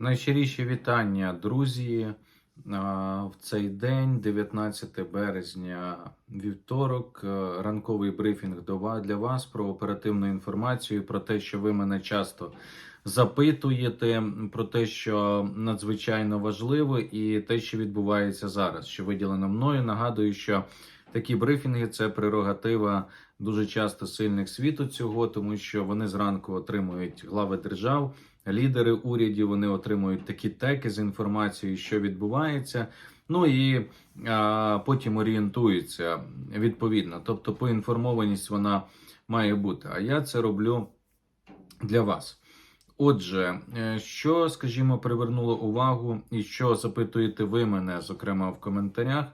Найщиріші вітання, друзі. В цей день, 19 березня, вівторок, е, ранковий брифінг для вас про оперативну інформацію, про те, що ви мене часто запитуєте, про те, що надзвичайно важливо, і те, що відбувається зараз, що виділено мною. Нагадую, що такі брифінги це прерогатива дуже часто сильних світу цього, тому що вони зранку отримують глави держав лідери урядів вони отримують такі теки з інформацією, що відбувається. Ну і а, потім орієнтуються відповідно. Тобто, поінформованість вона має бути. А я це роблю для вас. Отже, е, що, скажімо, привернуло увагу, і що запитуєте ви мене, зокрема в коментарях.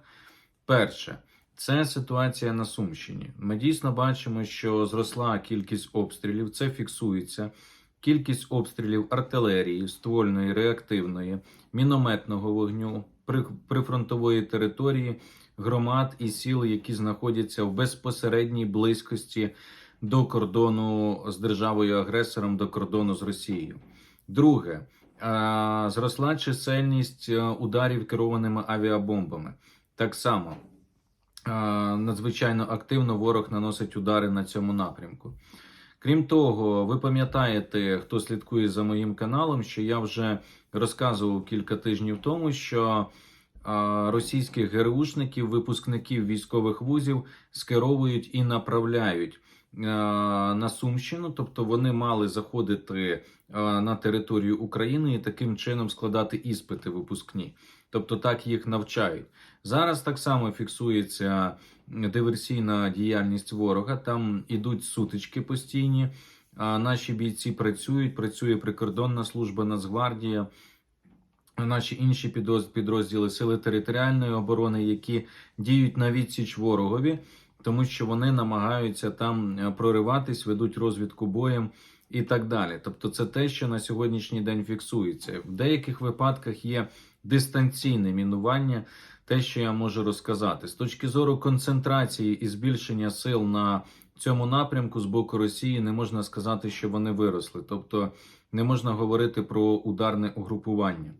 Перше, це ситуація на Сумщині. Ми дійсно бачимо, що зросла кількість обстрілів, це фіксується. Кількість обстрілів артилерії, ствольної, реактивної, мінометного вогню, при- прифронтової території, громад і сіл, які знаходяться в безпосередній близькості до кордону з державою-агресором, до кордону з Росією. Друге, зросла чисельність е, ударів керованими авіабомбами. Так само надзвичайно активно ворог наносить удари на цьому напрямку. Крім того, ви пам'ятаєте, хто слідкує за моїм каналом, що я вже розказував кілька тижнів тому, що російських ГРУшників, випускників військових вузів скеровують і направляють на Сумщину, тобто вони мали заходити на територію України і таким чином складати іспити випускні. Тобто так їх навчають. Зараз так само фіксується диверсійна діяльність ворога. Там ідуть сутички постійні. А наші бійці працюють. Працює прикордонна служба Нацгвардія, наші інші підроз- підрозділи Сили територіальної оборони, які діють на відсіч ворогові, тому що вони намагаються там е, прориватись, ведуть розвідку боєм. І так далі. Тобто, це те, що на сьогоднішній день фіксується. В деяких випадках є дистанційне мінування, те, що я можу розказати. З точки зору концентрації і збільшення сил на цьому напрямку з боку Росії, не можна сказати, що вони виросли. Тобто не можна говорити про ударне угрупування.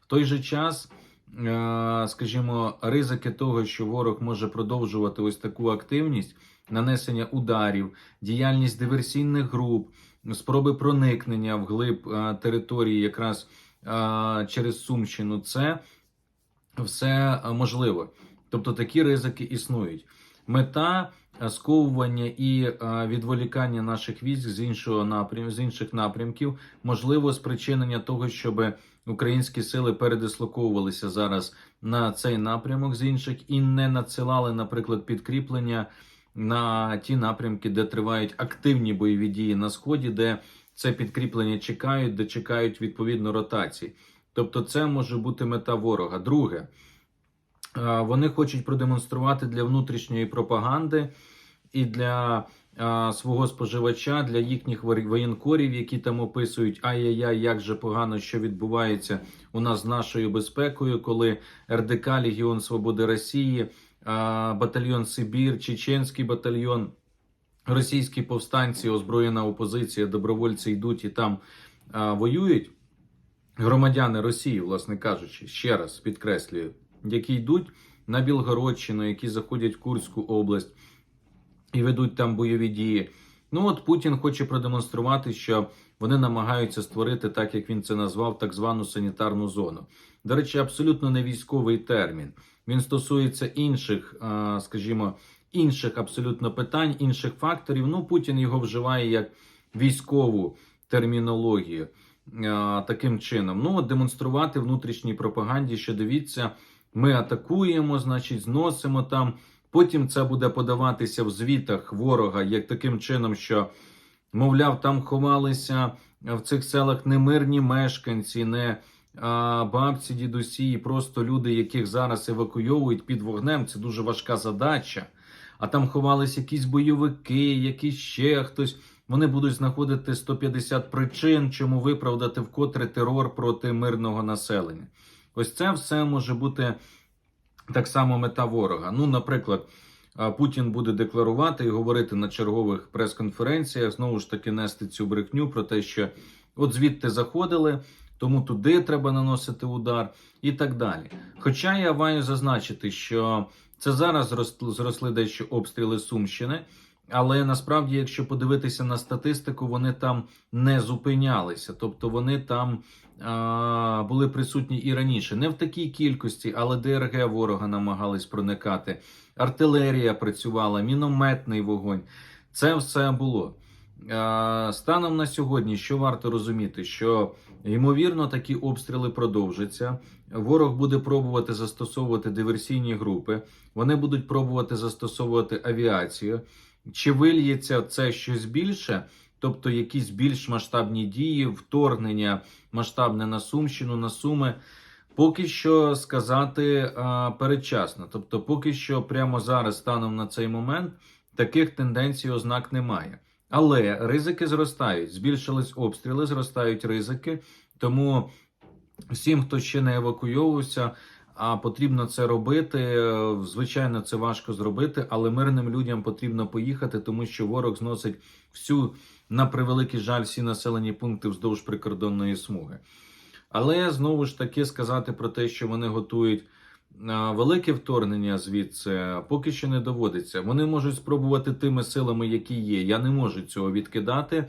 В той же час, е, скажімо, ризики того, що ворог може продовжувати ось таку активність, нанесення ударів, діяльність диверсійних груп, спроби проникнення в глиб е, території, якраз е, через Сумщину, це все е, можливо. Тобто такі ризики існують. Мета е, сковування і е, відволікання наших військ з іншого напрямку, з інших напрямків, можливо, спричинення того, щоб українські сили передислоковувалися зараз на цей напрямок з інших і не надсилали, наприклад, підкріплення на ті напрямки, де тривають активні бойові дії на сході, де це підкріплення чекають, де чекають відповідно ротації. Тобто, це може бути мета ворога. Друге, вони хочуть продемонструвати для внутрішньої пропаганди і для свого споживача, для їхніх воєнкорів, які там описують ай-яй-яй, як же погано, що відбувається у нас з нашою безпекою, коли РДК Легіон Свободи Росії, батальйон Сибір, Чеченський батальйон, російські повстанці, озброєна опозиція, добровольці йдуть і там е, воюють громадяни Росії, власне кажучи, ще раз підкреслюю, які йдуть на Білгородщину, які заходять в Курську область і ведуть там бойові дії. Ну от Путін хоче продемонструвати, що вони намагаються створити, так як він це назвав, так звану санітарну зону. До речі, абсолютно не військовий термін. Він стосується інших, скажімо, інших абсолютно питань, інших факторів. Ну, Путін його вживає як військову термінологію таким чином. Ну, демонструвати внутрішній пропаганді, що дивіться, ми атакуємо, значить, зносимо там. Потім це буде подаватися в звітах ворога як таким чином, що, мовляв, там ховалися в цих селах не мирні мешканці, не а, бабці, дідусі, і просто люди, яких зараз евакуйовують під вогнем. Це дуже важка задача. А там ховались якісь бойовики, якісь ще хтось. Вони будуть знаходити 150 причин, чому виправдати вкотре терор проти мирного населення. Ось це все може бути так само мета ворога. Ну, наприклад, Путін буде декларувати і говорити на чергових прес-конференціях, знову ж таки нести цю брехню про те, що от звідти заходили, тому туди треба наносити удар і так далі. Хоча я маю зазначити, що це зараз зросли, дещо обстріли Сумщини, але насправді, якщо подивитися на статистику, вони там не зупинялися, тобто вони там а, були присутні і раніше, не в такій кількості, але ДРГ ворога намагались проникати. Артилерія працювала, мінометний вогонь. Це все було. А, Станом на сьогодні, що варто розуміти, що ймовірно такі обстріли продовжаться. Ворог буде пробувати застосовувати диверсійні групи, вони будуть пробувати застосовувати авіацію. Чи вильється це щось більше? Тобто якісь більш масштабні дії, вторгнення масштабне на Сумщину, на Суми. Поки що сказати а, передчасно. Тобто, поки що прямо зараз, станом на цей момент, таких тенденцій ознак немає. Але ризики зростають. Збільшились обстріли, зростають ризики. Тому всім, хто ще не евакуйовувався, а потрібно це робити. Звичайно, це важко зробити, але мирним людям потрібно поїхати, тому що ворог зносить всю, на превеликий жаль, всі населені пункти вздовж прикордонної смуги. Але знову ж таки сказати про те, що вони готують велике вторгнення звідси, поки що не доводиться. Вони можуть спробувати тими силами, які є. Я не можу цього відкидати,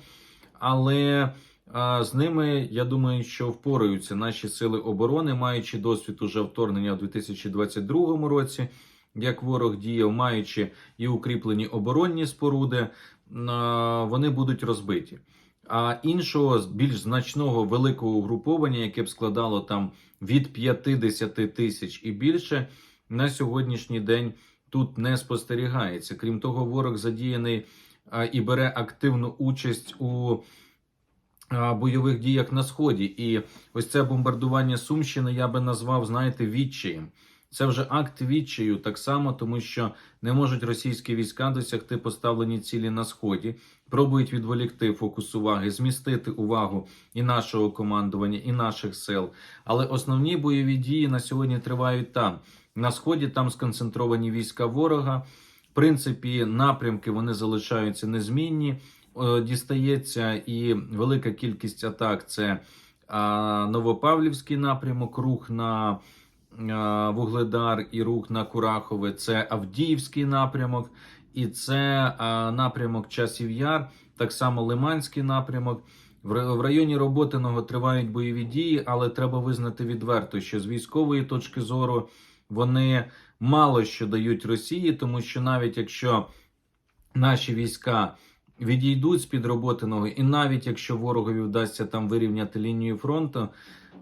але а, з ними я думаю, що впораються наші сили оборони, маючи досвід уже вторгнення в 2022 році. Як ворог діяв, маючи і укріплені оборонні споруди, вони будуть розбиті. А іншого більш значного великого угруповання, яке б складало там від 50 тисяч і більше, на сьогоднішній день тут не спостерігається. Крім того, ворог задіяний і бере активну участь у бойових діях на сході. І ось це бомбардування Сумщини я би назвав, знаєте, відчаєм. Це вже акт відчаю, так само, тому що не можуть російські війська досягти поставлені цілі на сході, пробують відволікти фокус уваги, змістити увагу і нашого командування, і наших сил. Але основні бойові дії на сьогодні тривають там. На сході там сконцентровані війська ворога. В принципі, напрямки вони залишаються незмінні. Е, Дістається і велика кількість атак. Це Новопавлівський напрямок, рух на. Е, Вугледар і рух на Курахове, це Авдіївський напрямок, і це е, напрямок Часів Яр, так само Лиманський напрямок. В районі Роботиного тривають бойові дії, але треба визнати відверто, що з військової точки зору вони мало що дають Росії, тому що навіть якщо наші війська відійдуть з під Роботиного, і навіть якщо ворогові вдасться там вирівняти лінію фронту,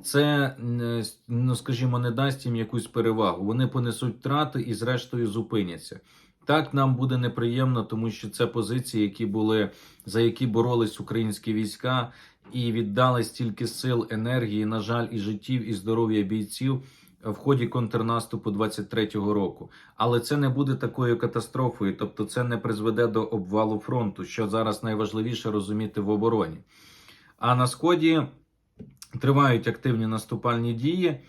це, е, ну скажімо, не дасть їм якусь перевагу. Вони понесуть втрати і, зрештою, зупиняться. Так нам буде неприємно, тому що це позиції, які були за які боролись українські війська, і віддали стільки сил, енергії, на жаль, і життів, і здоров'я бійців в ході контрнаступу 23-го року. Але це не буде такою катастрофою, тобто це не призведе до обвалу фронту, що зараз найважливіше розуміти в обороні. А на сході тривають активні наступальні дії.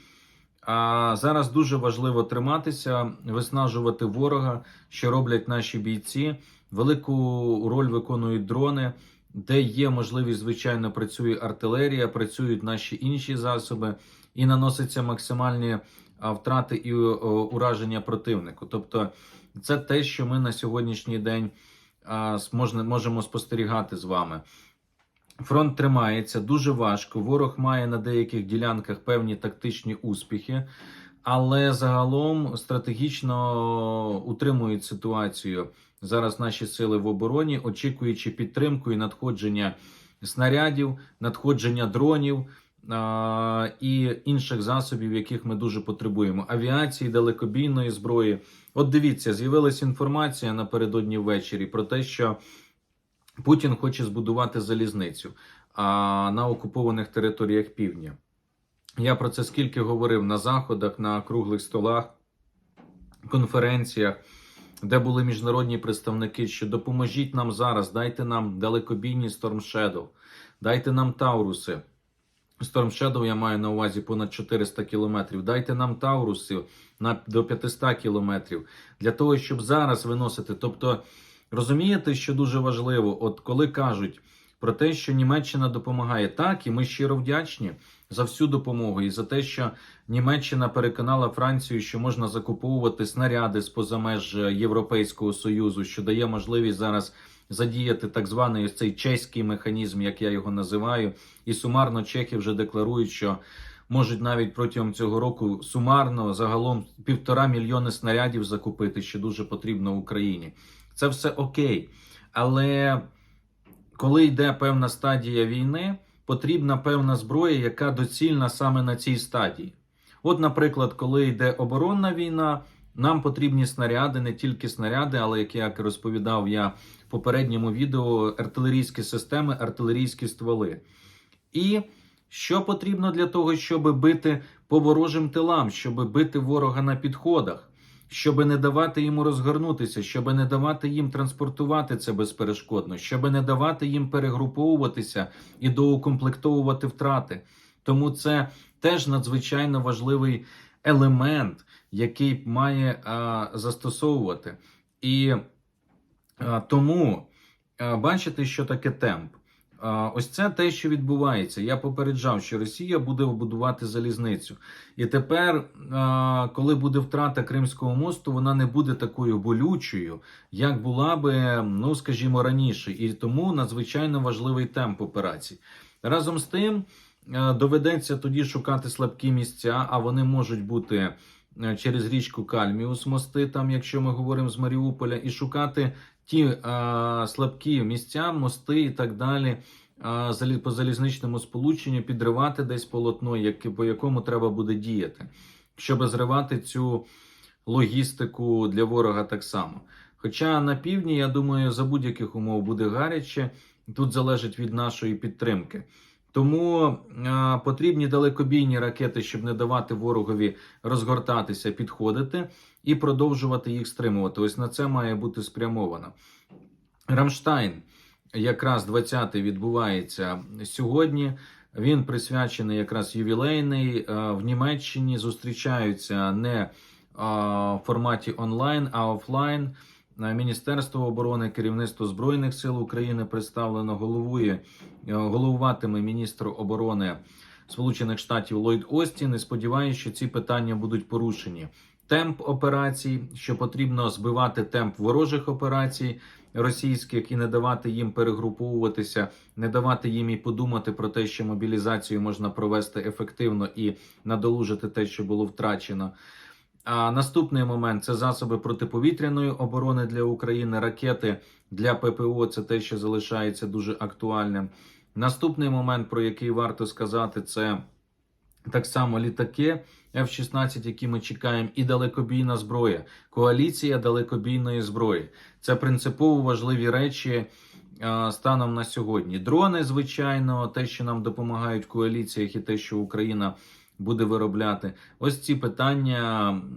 А зараз дуже важливо триматися, виснажувати ворога, що роблять наші бійці. Велику роль виконують дрони, де є можливість, звичайно, працює артилерія, працюють наші інші засоби, і наносяться максимальні втрати і ураження противнику. Тобто, це те, що ми на сьогоднішній день можна- можемо спостерігати з вами. Фронт тримається дуже важко. Ворог має на деяких ділянках певні тактичні успіхи, але загалом стратегічно утримують ситуацію зараз наші сили в обороні, очікуючи підтримку і надходження снарядів, надходження дронів і інших засобів, яких ми дуже потребуємо. Авіації, далекобійної зброї. От дивіться, з'явилася інформація напередодні ввечері про те, що Путін хоче збудувати залізницю на окупованих територіях півдня. Я про це скільки говорив на заходах, на круглих столах, конференціях, де були міжнародні представники, що допоможіть нам зараз, дайте нам далекобійні Storm Shadow, дайте нам Тауруси. Storm Shadow я маю на увазі понад 400 кілометрів. Дайте нам Тауруси на до 500 кілометрів для того, щоб зараз виносити. Тобто, розумієте, що дуже важливо, от коли кажуть про те, що Німеччина допомагає так, і ми щиро вдячні за всю допомогу і за те, що Німеччина переконала Францію, що можна закуповувати снаряди з поза меж Європейського союзу, що дає можливість зараз задіяти так званий цей чеський механізм, як я його називаю. І сумарно чехи вже декларують, що можуть навіть протягом цього року сумарно загалом півтора мільйони снарядів закупити, що дуже потрібно Україні. Це все окей. Але коли йде певна стадія війни, потрібна певна зброя, яка доцільна саме на цій стадії. От, наприклад, коли йде оборонна війна, нам потрібні снаряди, не тільки снаряди, але як я розповідав я попередньому відео, артилерійські системи, артилерійські стволи. І що потрібно для того, щоб бити по ворожим тилам, щоб бити ворога на підходах, щоб не давати йому розгорнутися, щоб не давати їм транспортувати це безперешкодно, щоб не давати їм перегруповуватися і доукомплектовувати втрати. Тому це теж надзвичайно важливий елемент, який має а, застосовувати. І тому бачите, що таке темп. Ось це те, що відбувається. Я попереджав, що Росія буде будувати залізницю. І тепер, коли буде втрата Кримського мосту, вона не буде такою болючою, як була би, ну скажімо, раніше. І тому надзвичайно важливий темп операцій. Разом з тим, доведеться тоді шукати слабкі місця, а вони можуть бути через річку Кальміус мости, там, якщо ми говоримо з Маріуполя, і шукати ті а, слабкі місця, мости і так далі. а, По залізничному сполученню підривати десь полотно, по якому треба буде діяти, щоб зривати цю логістику для ворога так само. Хоча на півдні, я думаю, за будь-яких умов буде гаряче, тут залежить від нашої підтримки. Тому е, потрібні далекобійні ракети, щоб не давати ворогові розгортатися, підходити і продовжувати їх стримувати. Ось на це має бути спрямовано. Рамштайн, якраз 20-й відбувається сьогодні. Він присвячений якраз ювілейний е, в Німеччині. Зустрічаються не е, в форматі онлайн, а офлайн. Е, Міністерство оборони, керівництво збройних сил України представлено головує головуватиме міністр оборони Сполучених Штатів Ллойд Остін. І сподіваюся, що ці питання будуть порушені. Темп операцій, що потрібно збивати темп ворожих операцій російських і не давати їм перегруповуватися, не давати їм і подумати про те, що мобілізацію можна провести ефективно і надолужити те, що було втрачено. А наступний момент це засоби протиповітряної оборони для України, ракети для ППО. Це те, що залишається дуже актуальним. Наступний момент, про який варто сказати, це так само літаки F-16, які ми чекаємо, і далекобійна зброя, коаліція далекобійної зброї. Це принципово важливі речі а, станом на сьогодні. Дрони, звичайно, те, що нам допомагають в коаліціях, і те, що Україна буде виробляти. Ось ці питання,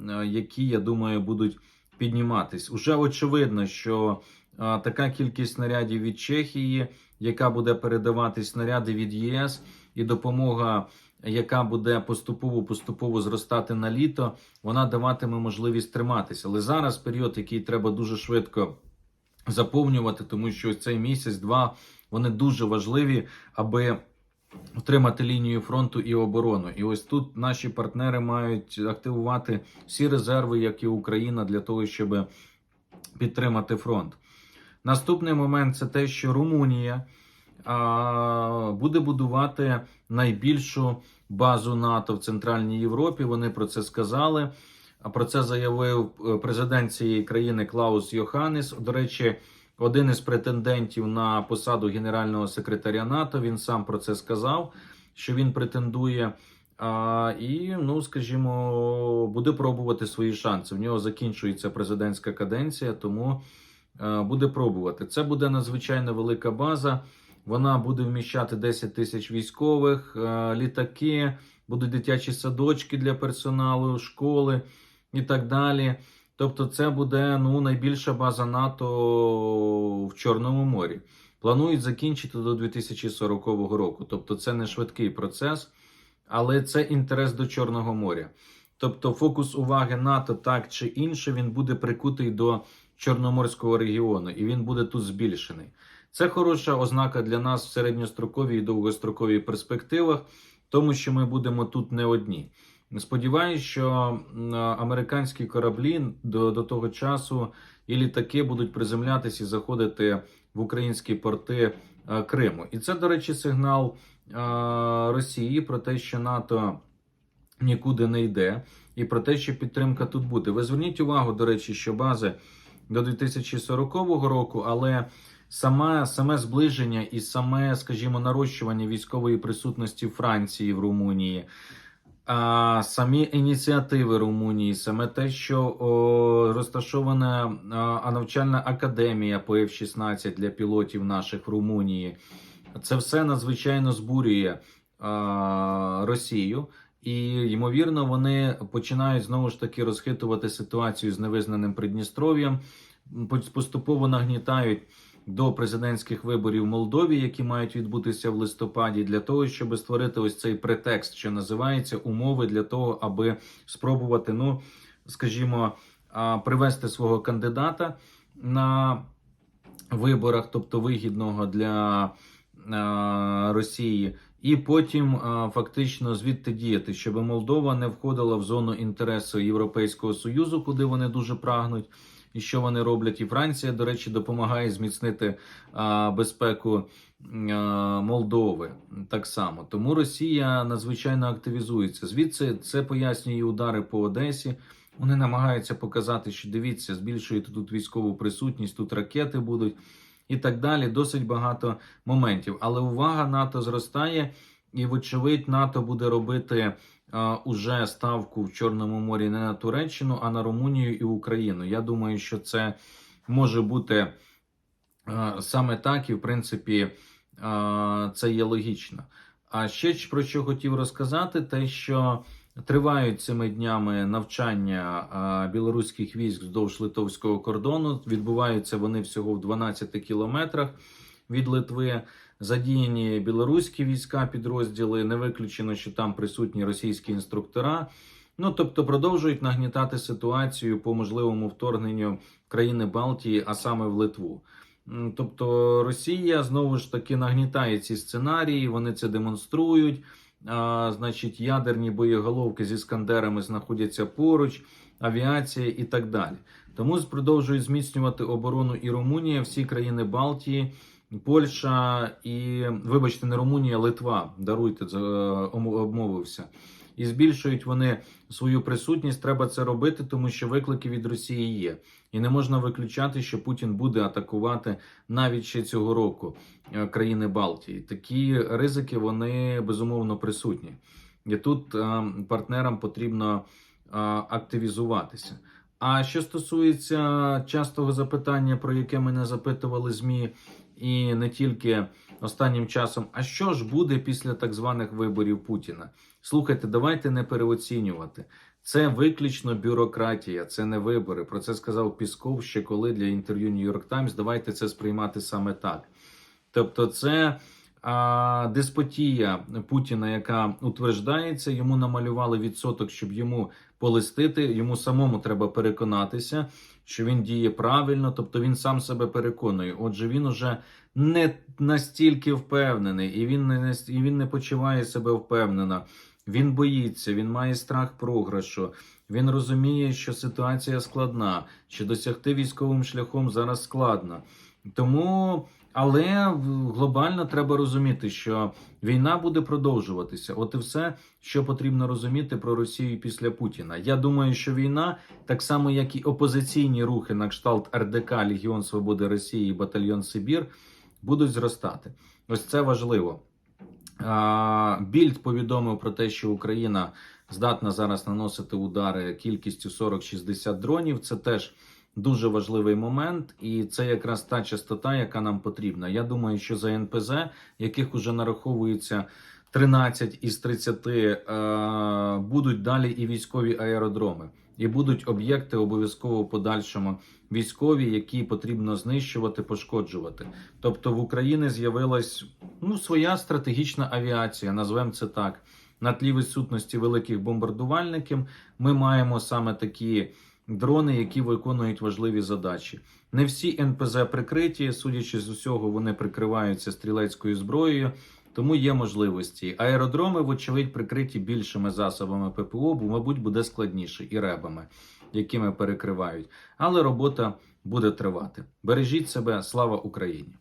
а, які я думаю, будуть підніматись. Уже очевидно, що а, така кількість снарядів від Чехії, яка буде передавати снаряди від ЄС, і допомога. Яка буде поступово поступово зростати на літо, вона даватиме можливість триматися. Але зараз період, який треба дуже швидко заповнювати, тому що цей місяць-два вони дуже важливі, аби утримати лінію фронту і оборону. І ось тут наші партнери мають активувати всі резерви, як і Україна, для того, щоб підтримати фронт. Наступний момент це те, що Румунія буде будувати найбільшу базу НАТО в Центральній Європі. Вони про це сказали. А про це заявив е, президент цієї країни Клаус Йоханнес. До речі, один із претендентів на посаду генерального секретаря НАТО. Він сам про це сказав, що він претендує. А, і, ну скажімо, буде пробувати свої шанси. В нього закінчується президентська каденція, тому е, буде пробувати. Це буде надзвичайно велика база. Вона буде вміщати 10 тисяч військових, е, літаки, будуть дитячі садочки для персоналу, школи і так далі. Тобто, це буде ну найбільша база НАТО в Чорному морі. Планують закінчити до 2040 року. Тобто, це не швидкий процес, але це інтерес до Чорного моря. Тобто, фокус уваги НАТО так чи інше він буде прикутий до Чорноморського регіону, і він буде тут збільшений. Це хороша ознака для нас в середньостроковій і довгостроковій перспективах, тому що ми будемо тут не одні. Сподіваюсь, що американські кораблі до, до того часу і літаки будуть приземлятися і заходити в українські порти е, Криму. І це, до речі, сигнал е, Росії про те, що НАТО нікуди не йде, і про те, що підтримка тут буде. Ви зверніть увагу, до речі, що бази до 2040 року, але саме, саме зближення і саме, скажімо, нарощування військової присутності Франції в Румунії. А самі ініціативи Румунії, саме те, що о, розташована а, навчальна академія по F-16 для пілотів наших в Румунії, це все надзвичайно збурює а, Росію. І ймовірно, вони починають знову ж таки розхитувати ситуацію з невизнаним Придністров'ям, поступово нагнітають до президентських виборів в Молдові, які мають відбутися в листопаді, для того, щоб створити ось цей претекст, що називається умови для того, аби спробувати, ну скажімо, привести свого кандидата на виборах, тобто вигідного для Росії. І потім фактично звідти діяти, щоб Молдова не входила в зону інтересу Європейського союзу, куди вони дуже прагнуть, і що вони роблять. І Франція, до речі, допомагає зміцнити а, безпеку а, Молдови так само. Тому Росія надзвичайно активізується. Звідси це пояснює удари по Одесі. Вони намагаються показати, що дивіться, збільшуєте тут військову присутність, тут ракети будуть і так далі. Досить багато моментів. Але увага НАТО зростає, і, вочевидь, НАТО буде робити уже ставку в Чорному морі не на Туреччину, а на Румунію і Україну. Я думаю, що це може бути саме так, і в принципі це є логічно. А ще про що хотів розказати, те, що тривають цими днями навчання білоруських військ вздовж литовського кордону. Відбуваються вони всього в 12 кілометрах від Литви. Задіяні білоруські війська, підрозділи. Не виключено, що там присутні російські інструктора. Ну тобто продовжують нагнітати ситуацію по можливому вторгненню країни Балтії, а саме в Литву. Тобто Росія знову ж таки нагнітає ці сценарії, вони це демонструють. А, значить, ядерні боєголовки зі скандерами знаходяться поруч, авіація і так далі. Тому продовжують зміцнювати оборону і Румунія, всі країни Балтії, Польща і, вибачте, не Румунія, Литва. Даруйте, обмовився. І збільшують вони свою присутність. Треба це робити, тому що виклики від Росії є. І не можна виключати, що Путін буде атакувати навіть ще цього року е, країни Балтії. Такі ризики вони безумовно присутні. І тут е, партнерам потрібно е, активізуватися. А що стосується частого запитання, про яке мене запитували ЗМІ, і не тільки останнім часом, а що ж буде після так званих виборів Путіна? Слухайте, давайте не переоцінювати. Це виключно бюрократія, це не вибори. Про це сказав Пісков ще коли для інтерв'ю York Times. Давайте це сприймати саме так. Тобто, це а, деспотія Путіна, яка утверждається, йому намалювали відсоток, щоб йому полистити. Йому самому треба переконатися, що він діє правильно, тобто він сам себе переконує. Отже, він уже не настільки впевнений, і він не і він не почуває себе впевнено. Він боїться, він має страх програшу. Він розуміє, що ситуація складна, що досягти військовим шляхом зараз складно. Тому, але глобально треба розуміти, що війна буде продовжуватися. От і все, що потрібно розуміти про Росію після Путіна. Я думаю, що війна, так само як і опозиційні рухи на кшталт РДК, Легіон Свободи Росії, Батальйон Сибір, будуть зростати. Ось це важливо. Більд повідомив про те, що Україна здатна зараз наносити удари кількістю 40-60 дронів. Це теж дуже важливий момент, і це якраз та частота, яка нам потрібна. Я думаю, що за НПЗ, яких уже нараховується 13 із 30, е, будуть далі і військові аеродроми, і будуть об'єкти обов'язково подальшому військові, які потрібно знищувати, пошкоджувати. Тобто в Україні з'явилась ну, своя стратегічна авіація, назвемо це так. На тлі відсутності великих бомбардувальників ми маємо саме такі дрони, які виконують важливі задачі. Не всі НПЗ прикриті, судячи з усього, вони прикриваються стрілецькою зброєю, тому є можливості. Аеродроми, вочевидь, прикриті більшими засобами ППО, бо, мабуть, буде складніше і ребами, якими перекривають. Але робота буде тривати. Бережіть себе, слава Україні!